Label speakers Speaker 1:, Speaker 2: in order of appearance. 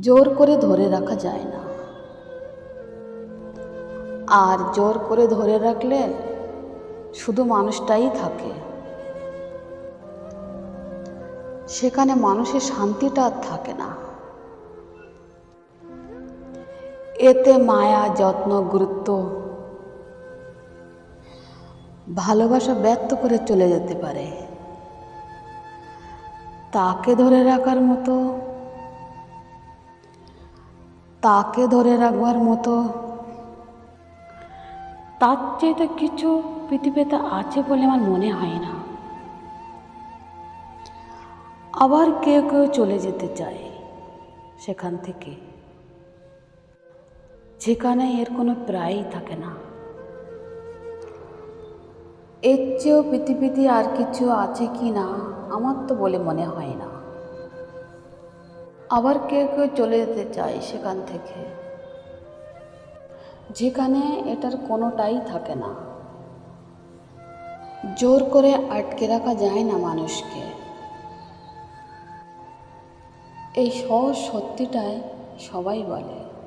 Speaker 1: জোর করে ধরে রাখা যায় না। আর জোর করে ধরে রাখলে শুধু মানুষটাই থাকে। সেখানে মানুষের শান্তিটা আর থাকে না। এতে মায়া, যত্ন, গুরুত্ব, ভালোবাসা ব্যক্ত করে চলে যেতে পারে। তাকে ধরে রাখার মতো তাকে ধরে রাখবার মতো। তার চাইতে কিছু পৃথিবীতে আছে বলে আমার মনে হয় না। আবার কেউ কেউ চলে যেতে চায় সেখান থেকে। যেখানে এর কোনো প্রায়ই থাকে না। এর চেয়েও পৃথিবীতে আর কিছু আছে কি না আমার তো বলে মনে হয় না। আবার কেউ কেউ চলে যেতে চায় সেখান থেকে। যেখানে এটার কোনোটাই থাকে না। জোর করে আটকে রাখা যায় না মানুষকে। এই সহজ সত্যিটাই সবাই বলে।